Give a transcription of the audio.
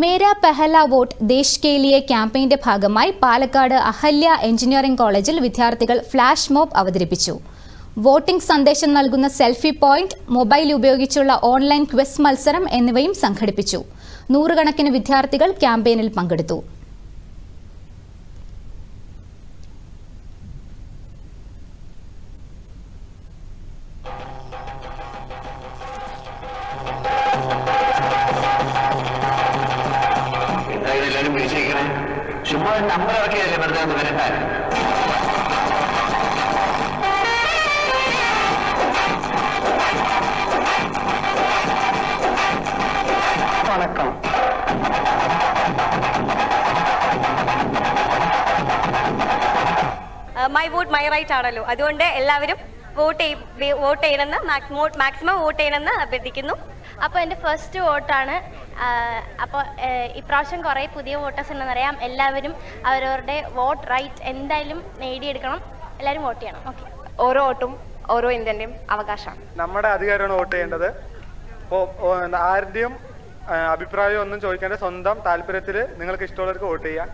മേരാ പെഹല vote ദേശ് K ലിയെ ക്യാമ്പയിന്റെ ഭാഗമായി Palakkad Ahalya engineering കോളേജിൽ വിദ്യാർത്ഥികൾ ഫ്ലാഷ് മോബ് അവതരിപ്പിച്ചു. വോട്ടിംഗ് സന്ദേശം നൽകുന്ന സെൽഫി പോയിന്റ് മൊബൈൽ ഉപയോഗിച്ചുള്ള ഓൺലൈൻ ക്വസ് മത്സരം എന്നിവയും സംഘടിപ്പിച്ചു. നൂറുകണക്കിന് വിദ്യാർത്ഥികൾ ക്യാമ്പയിനിൽ പങ്കെടുത്തു. വിളിച്ചേക്കണേ ചുമ്മാ നമ്പർ ഇറക്കിയല്ലേ വെറുതെ ഒന്ന് വരട്ടെ വണക്കം. മൈ വോട്ട് മൈ റൈറ്റ് ആണല്ലോ. അതുകൊണ്ട് എല്ലാവരും വോട്ട് വോട്ട് ചെയ്യണമെന്ന് മാക്സിമം വോട്ട് ചെയ്യണമെന്ന് അഭ്യർത്ഥിക്കുന്നു. അപ്പോൾ എന്റെ ഫസ്റ്റ് വോട്ടാണ് അപ്പോൾ ഇപ്രാവശ്യം കുറേ പുതിയ വോട്ടേഴ്സ് ഉണ്ടെന്നറിയാം എല്ലാവരും അവരവരുടെ വോട്ട് റൈറ്റ് എന്തായാലും നേടിയെടുക്കണം. എല്ലാവരും വോട്ട് ചെയ്യണം. ഓക്കെ ഓരോ വോട്ടും ഓരോ ഇന്ത്യന്റെയും അവകാശമാണ്. നമ്മുടെ അധികാരമാണ് വോട്ട് ചെയ്യേണ്ടത്. ആരുടെയും അഭിപ്രായം ഒന്നും ചോദിക്കാതെ സ്വന്തം താല്പര്യത്തിൽ നിങ്ങൾക്ക് ഇഷ്ടമുള്ളവർക്ക് വോട്ട് ചെയ്യാം.